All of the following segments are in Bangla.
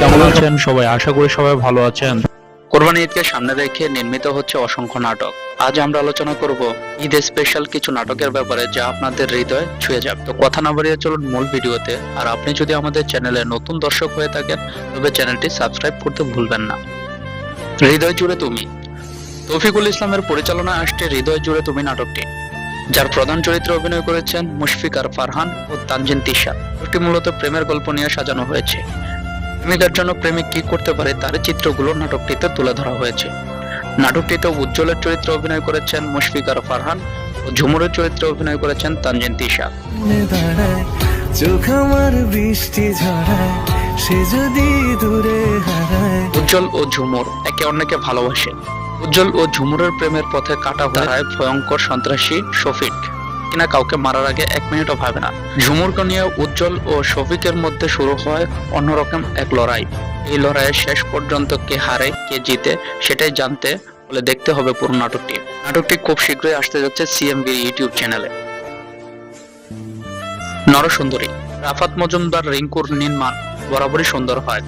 কেমন আছেন? সবাই? আশা করি সবাই ভালো আছেন। কোরবানি ঈদকে সামনে রেখে নির্মিত হচ্ছে অসংখ্য নাটক। আজ আমরা আলোচনা করব ঈদ স্পেশাল কিছু নাটকের ব্যাপারে যা আপনাদের হৃদয় ছুঁয়ে যাবে। তো কথা না বাড়িয়ে চলুন মূল ভিডিওতে। আর আপনি যদি আমাদের চ্যানেলে নতুন দর্শক হয়ে থাকেন তবে চ্যানেলটি সাবস্ক্রাইব করতে ভুলবেন না। হৃদয় জুড়ে তুমি। তৌফিকুল ইসলামের পরিচালনায় আসছে হৃদয় জুড়ে তুমি নাটকটি যার প্রধান চরিত্রে অভিনয় করেছেন মুশফিকার ফারহান ও তানজিন তিশা। নাটকটি মূলত প্রেমের গল্প নিয়ে সাজানো হয়েছে। প্রেমিকার জন্য প্রেমিক কি করতে পারে তার চিত্রগুলো নাটকটিতে তুলে ধরা হয়েছে। নাটকটিতে উজ্জ্বলের চরিত্রে অভিনয় করেছেন মুশফিকার ফারহান ও ঝুমুরের চরিত্রে অভিনয় করেছেন তানজিন তিশা। চোখ আমার বৃষ্টি ঝরায় সে যদি দূরে হারায়। উজ্জ্বল ও ঝুমুর একে অন্যকে ভালোবাসে। উজ্জ্বল ও ঝুমুরের প্রেমের পথে কাটা দাঁড়ায়। ভয়ঙ্কর সন্ত্রাসী শফিক। কিনা কাউকে মারার আগে এক মিনিটও ভাবে না। ঝুমুরকে নিয়ে উজ্জ্বল ও শফিকের মধ্যে শুরু হয় অন্যরকম এক লড়াই। এই লড়াইয়ে শেষ পর্যন্ত কে হারে, কে জিতে, সেটাই জানতে হলে দেখতে হবে পুরো নাটকটি। নাটকটি খুব শীঘ্রই আসতে যাচ্ছে সিএমবি ইউটিউব চ্যানেলে। নরসুন্দরী, রাফাত মজুমদার রিঙ্কুর নির্মাণ বরাবরই সুন্দর হয়।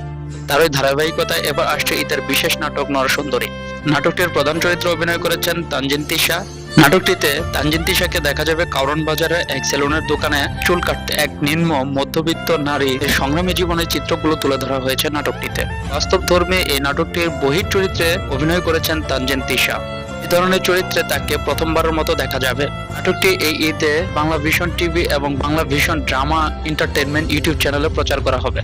তার ওই ধারাবাহিকতায় এবার আসছে ঈদের বিশেষ নাটক নরসুন্দরী। নাটকটির প্রধান চরিত্রে অভিনয় করেছেন তানজিন তিশা নাটকটিতে তানজিন তিশাকে দেখা যাবে কারণ বাজারে এক সেলুনের দোকানে চুল কাটতে। এক নিম্ন মধ্যবিত্ত নারী সংগ্রামী জীবনের চিত্রগুলো তুলে ধরা হয়েছে নাটকটিতে। বাস্তব ধর্মে এই নাটকটির বহির চরিত্রে অভিনয় করেছেন তানজিন তিশা এই ধরনের চরিত্রে তাকে প্রথমবারের মতো দেখা যাবে। নাটকটি এই ঈদে বাংলা ভিশন টিভি এবং Bangla Vision drama entertainment YouTube চ্যানেলে প্রচার করা হবে।